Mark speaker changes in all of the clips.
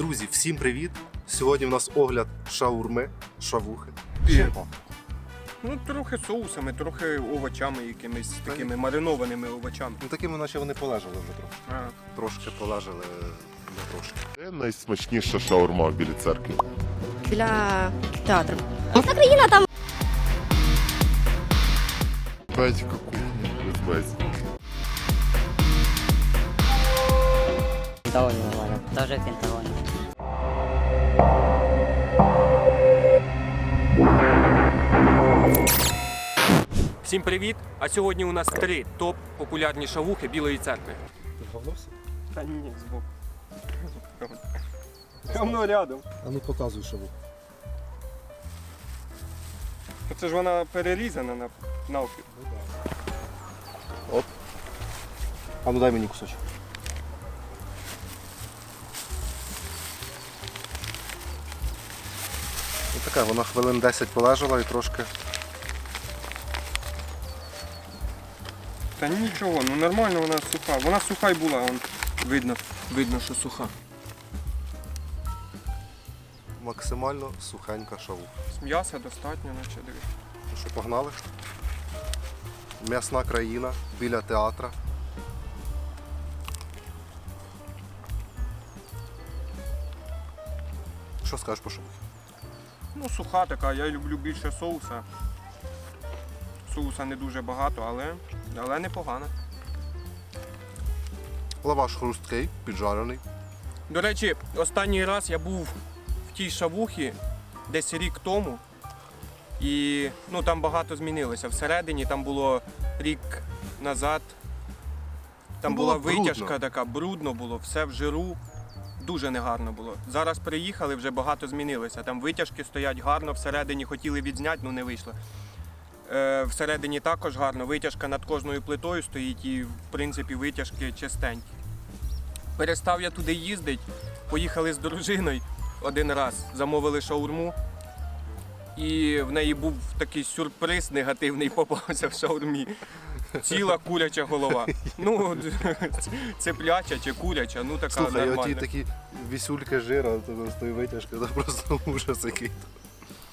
Speaker 1: Друзі, всім привіт! Сьогодні в нас огляд шаурми, шавухи.
Speaker 2: Пі- Ну, трохи соусами, трохи овочами, якимись такими маринованими овочами.
Speaker 1: Ну такими, наче вони полежали вже трошки.
Speaker 2: А,
Speaker 1: Трошки полежали, не трошки.
Speaker 3: Це найсмачніша шаурма в білій церкві.
Speaker 4: біля театру. Вся країна там
Speaker 3: без
Speaker 5: В Пентагоне нормально. Даже в Пентагоне.
Speaker 2: Всім привіт! А сьогодні у нас три топ популярні шавухи Білої церкви. Та ні, збоку. Прямо рядом.
Speaker 1: А ну показуй шавуху.
Speaker 2: Це ж вона перерізана на навпіл.
Speaker 1: А ну дай мені кусочок. Така, вона хвилин 10 полежала і трошки.
Speaker 2: Та нічого, ну нормально вона суха. Вона суха й була, вон, видно, видно, що суха.
Speaker 1: Максимально сухенька шавуха.
Speaker 2: З м'яса достатньо, наче дивись.
Speaker 1: Ну що, погнали? М'ясна країна біля театра. Що скажеш по шавухі?
Speaker 2: Ну, суха така, я люблю більше соуса. Соуса не дуже багато, але, але непогано.
Speaker 1: Лаваш хрусткий, піджарений.
Speaker 2: До речі, останній раз я був в тій шавухі десь рік тому. І ну, там багато змінилося. Всередині там було рік назад. Там
Speaker 1: Було
Speaker 2: була витяжка така, брудно було, все в жиру. Дуже негарно було. Зараз приїхали, вже багато змінилося. Там витяжки стоять гарно, всередині хотіли відзняти, ну не вийшло. Е, всередині також гарно. Витяжка над кожною плитою стоїть і, в принципі, витяжки чистенькі. Перестав я туди їздити, поїхали з дружиною один раз, замовили шаурму. І в неї був такий сюрприз негативний попався в шаурмі. Ціла куряча голова. Ну, цепляча чи куряча, ну така
Speaker 1: Слухай,
Speaker 2: нормальна.
Speaker 1: оті такі вісюльки жира то з тої витяжки, це просто ужас який.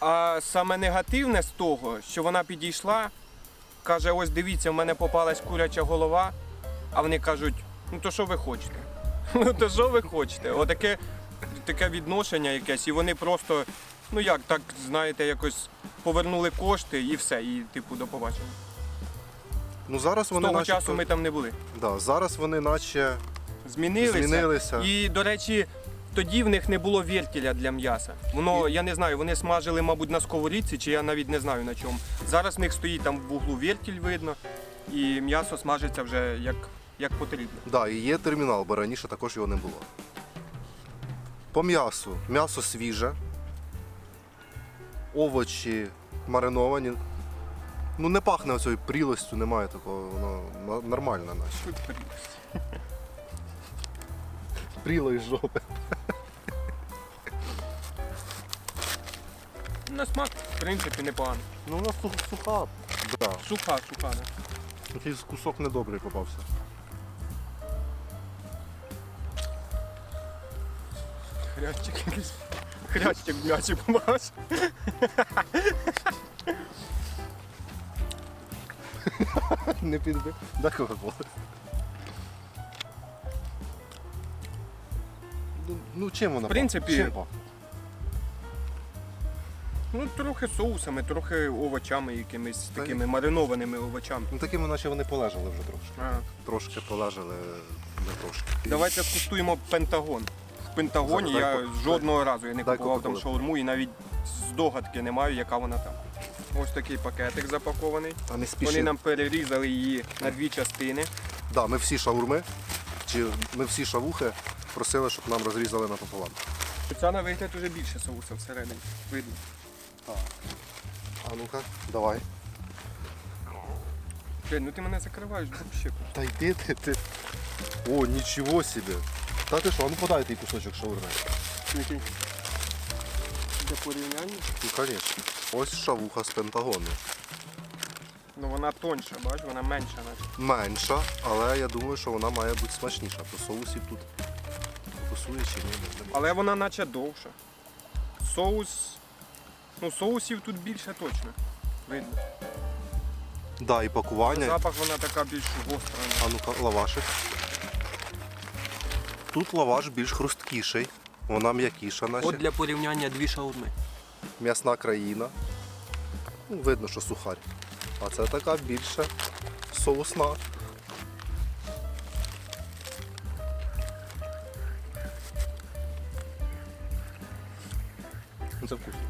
Speaker 2: А саме негативне з того, що вона підійшла, каже: ось дивіться, в мене попалась куряча голова. А вони кажуть, ну то що ви хочете? Ну то що ви хочете? Отаке таке відношення якесь, і вони просто, ну як, так, знаєте, якось повернули кошти і все, і типу до побачення.
Speaker 1: Ну зараз
Speaker 2: З того
Speaker 1: начебто-
Speaker 2: часу ми там не були.
Speaker 1: да, зараз вони наче
Speaker 2: Змінилися.
Speaker 1: змінилися.
Speaker 2: І, до речі, тоді в них не було вертіля для м'яса. Воно, я не знаю, вони смажили, мабуть, на сковорідці, чи я навіть не знаю на чому. Зараз в них стоїть там в углу вертіль видно, і м'ясо смажиться вже як, як потрібно.
Speaker 1: Да, і є термінал, бо раніше також його не було. По м'ясу. М'ясо свіже. Овочі мариновані. Ну не пахне оцею прілостю, немає такого, воно нормально наче. Пріло із жопи.
Speaker 2: На смак, в принципі, непогано.
Speaker 1: Ну вона сух- суха. Да.
Speaker 2: Суха, суха, да.
Speaker 1: Якийсь кусок недобрий попався.
Speaker 2: Хрящик якийсь. Хрящик в м'ясі
Speaker 1: Не підби. Да кока-кола. Ну, Ну чим вона?
Speaker 2: В принципі.
Speaker 1: Чим?
Speaker 2: Ну, трохи соусами, трохи овочами якимись
Speaker 1: Та
Speaker 2: такими маринованими овочами.
Speaker 1: Ну такими, наче вони полежали вже трошки.
Speaker 2: А.
Speaker 1: Трошки полежали, не трошки.
Speaker 2: Давайте скуштуємо Пентагон. В Пентагоні
Speaker 1: Дай
Speaker 2: я
Speaker 1: ко-
Speaker 2: жодного разу я не
Speaker 1: дай
Speaker 2: купував там шаурму і навіть здогадки не маю, яка вона там. Ось такий пакетик запакований.
Speaker 1: А не спіши.
Speaker 2: Вони нам перерізали її на дві частини.
Speaker 1: Да, ми всі шаурми, чи ми всі шавухи просили, щоб нам розрізали напополам.
Speaker 2: Ця на вигляд уже більше соуса всередині. Видно. Так.
Speaker 1: А ну-ка, давай.
Speaker 2: Блін, ну ти мене закриваєш взагалі.
Speaker 1: Та йди ти, ти. О, нічого собі. Та ти що, а ну подай той кусочок шаурми.
Speaker 2: Який? Для порівняння.
Speaker 1: Ну, звісно. Ось шавуха з пентагону.
Speaker 2: Ну вона тонша, бач, вона менша наче.
Speaker 1: Менша, але я думаю, що вона має бути смачніша. По соусі тут працює чи ні. не знаю.
Speaker 2: Але вона наче довша. Соус. Ну, соусів тут більше точно. Видно.
Speaker 1: Да, і пакування.
Speaker 2: Запах вона така більш гостра.
Speaker 1: А ну-ка, лавашик. Тут лаваш більш хрусткіший, вона м'якіша, наче.
Speaker 2: От для порівняння дві шаурми.
Speaker 1: М'ясна країна. Ну, видно, що сухарь. А це така більше соусна. Ну, Це вкусно.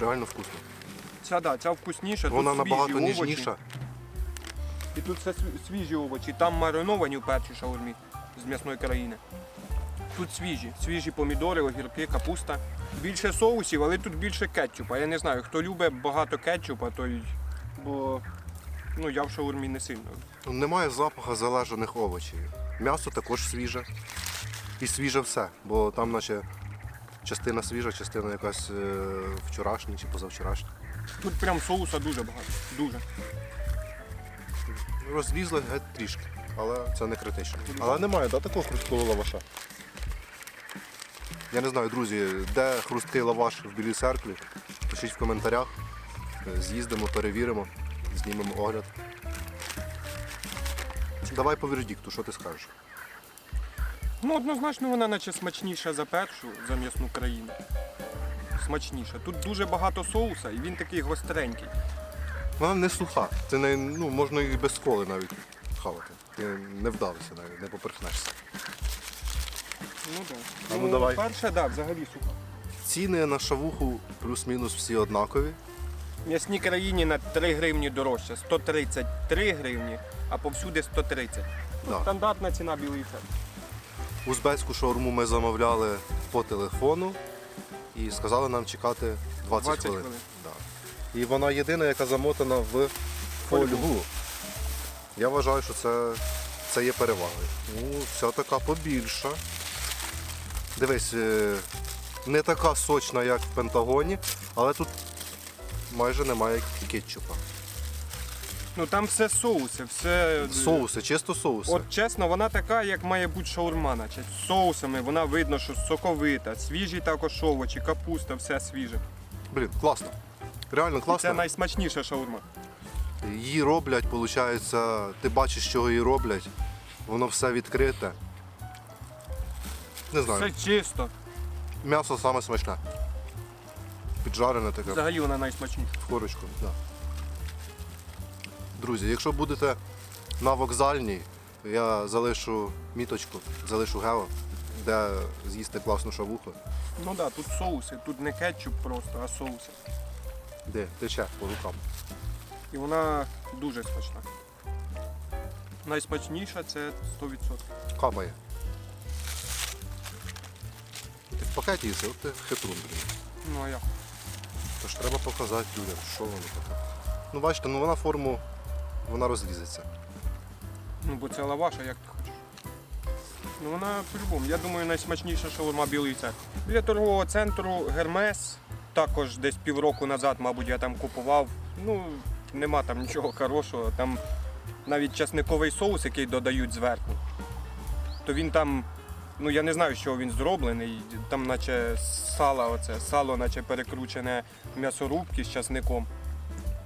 Speaker 1: Реально вкусно.
Speaker 2: Ця, да, ця вкусніша,
Speaker 1: Вона
Speaker 2: тут свіжі
Speaker 1: набагато
Speaker 2: овочі.
Speaker 1: ніжніша.
Speaker 2: І тут все свіжі овочі. Там мариновані в першій шаурмі з м'ясної країни. Тут свіжі, свіжі помідори, огірки, капуста. Більше соусів, але тут більше кетчупа. Я не знаю, хто любить багато кетчупа, той. Бо ну, я в шаурмі не сильно.
Speaker 1: Немає запаху залежаних овочів. М'ясо також свіже. І свіже все, бо там наче частина свіжа, частина якась е, вчорашня чи позавчорашня.
Speaker 2: Тут прям соуса дуже багато. Дуже.
Speaker 1: Розлізли геть трішки, але це не критично. Але немає да, такого хрусткого лаваша. Я не знаю, друзі, де хрусткий лаваш в Білій церкві. Пишіть в коментарях. З'їздимо, перевіримо, знімемо огляд. Давай по вердикту, що ти скажеш?
Speaker 2: Ну, однозначно, вона наче смачніша за першу, за м'ясну країну. Смачніша. Тут дуже багато соуса і він такий гостренький.
Speaker 1: Вона не суха. Ти не, ну, можна і без коли навіть хавати. Ти не вдавишся навіть, не поперхнешся.
Speaker 2: Ну так.
Speaker 1: А ну, давай.
Speaker 2: Перша, так, да, взагалі суха.
Speaker 1: Ціни на шавуху плюс-мінус всі однакові.
Speaker 2: В м'ясній країні на 3 гривні дорожче. 133 гривні, а повсюди 130. Ну,
Speaker 1: Да.
Speaker 2: Стандартна ціна білий цер.
Speaker 1: Узбецьку шаурму ми замовляли по телефону і сказали нам чекати 20,
Speaker 2: 20
Speaker 1: хвилин.
Speaker 2: хвилин.
Speaker 1: Да. І вона єдина, яка замотана в
Speaker 2: Фольгу.
Speaker 1: Я вважаю, що це, це є перевагою. Ну, ця така побільша. Дивись, е, не така сочна, як в Пентагоні, але тут майже немає кетчупа.
Speaker 2: Ну там все соуси, все.
Speaker 1: Соуси, чисто соуси.
Speaker 2: От чесно, вона така, як має бути шаурма, наче з соусами, вона видно, що соковита, свіжі також овочі, капуста, все свіже.
Speaker 1: Блін, класно. Реально
Speaker 2: І Це
Speaker 1: класно.
Speaker 2: найсмачніша шаурма.
Speaker 1: Її роблять, виходить, ти бачиш, що її роблять, воно все відкрите. Не знаю,
Speaker 2: Все чисто.
Speaker 1: м'ясо саме смачне. Піджарене таке
Speaker 2: Взагалі вона найсмачніша.
Speaker 1: в корочку. Да. Друзі, якщо будете на вокзальній, я залишу міточку, залишу гео, де з'їсти класну шавуху.
Speaker 2: Ну так, да, тут соуси, тут не кетчуп просто, а соуси.
Speaker 1: Де? Тече по рукам.
Speaker 2: І вона дуже смачна. Найсмачніша це 100%.
Speaker 1: Капає. Ти в пакеті їси, от ти хитрун, блін.
Speaker 2: Ну а як?
Speaker 1: Тож треба показати людям, що воно таке. Ну бачите, ну вона форму, вона розлізеться.
Speaker 2: Ну бо це лаваша, як ти хочеш. Ну вона по-любому. Я думаю, найсмачніша шаурма білий цех. Біля торгового центру Гермес. Також десь півроку назад, мабуть, я там купував. Ну, нема там нічого хорошого. Там навіть часниковий соус, який додають зверху. То він там, ну я не знаю, чого він зроблений. Там наче сало, оце, сало, наче перекручене м'ясорубки з часником.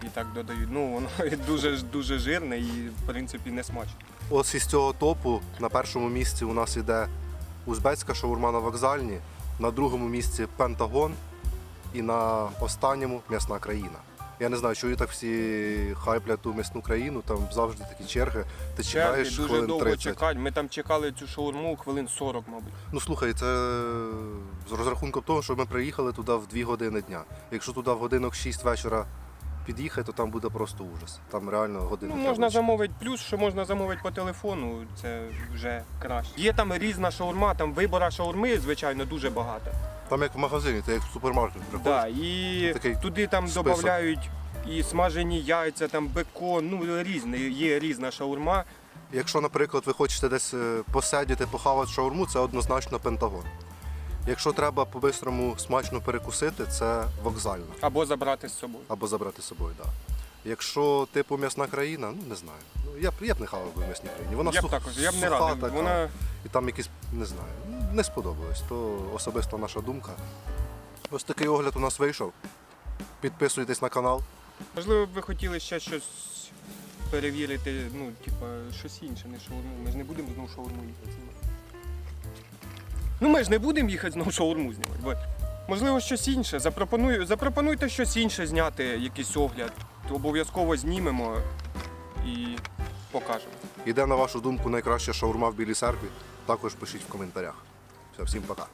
Speaker 2: І так додають. Ну, воно дуже дуже жирне і в принципі не смачне.
Speaker 1: Ось із цього топу на першому місці у нас йде узбецька шаурма на вокзальні, на другому місці Пентагон і на останньому м'ясна країна. Я не знаю, чого так всі хайплять ту м'ясну країну, там завжди такі черги. Ти
Speaker 2: Черги
Speaker 1: чекаєш
Speaker 2: дуже
Speaker 1: хвилин
Speaker 2: довго
Speaker 1: 30.
Speaker 2: чекати. Ми там чекали цю шаурму хвилин 40, мабуть.
Speaker 1: Ну слухай, це з розрахунком того, що ми приїхали туди в 2 години дня. Якщо туди в годинок 6 вечора під'їхати, то там буде просто ужас. Там реально години.
Speaker 2: Ну,
Speaker 1: треба
Speaker 2: можна
Speaker 1: чекати.
Speaker 2: замовити плюс, що можна замовити по телефону, це вже краще. Є там різна шаурма, там вибора шаурми, звичайно, дуже багато.
Speaker 1: Там як в магазині, ти як в супермаркет приходиш.
Speaker 2: Да, і
Speaker 1: Такий
Speaker 2: туди там
Speaker 1: список.
Speaker 2: додають і смажені яйця, там бекон, ну різне, є різна шаурма.
Speaker 1: Якщо, наприклад, ви хочете десь е, посидіти, похавати шаурму, це однозначно пентагон. Якщо треба по-бистрому смачно перекусити, це вокзальна
Speaker 2: Або забрати з собою.
Speaker 1: або забрати з собою. Да. Якщо типу м'ясна країна, ну не знаю. Ну, я б я б не хавав би в м'ясній країні. Вона
Speaker 2: я б
Speaker 1: сух-
Speaker 2: також, я б не
Speaker 1: суха
Speaker 2: радив.
Speaker 1: така.
Speaker 2: Вона
Speaker 1: І там якісь, не знаю, не сподобалось. То особиста наша думка. Ось такий огляд у нас вийшов. Підписуйтесь на канал.
Speaker 2: Можливо, б ви хотіли ще щось перевірити, ну, типа, щось інше, не шаурму. Ми ж не будемо знову шаурму їхати знімати. Ну, ми ж не будемо їхати знову шаурму знімати. Бо, можливо, щось інше. Запропоную, запропонуйте щось інше зняти, якийсь огляд. Обов'язково знімемо і покажемо.
Speaker 1: Іде, на вашу думку, найкраща шаурма в Білій церкві. Також пишіть в коментарях. Все, всім пока.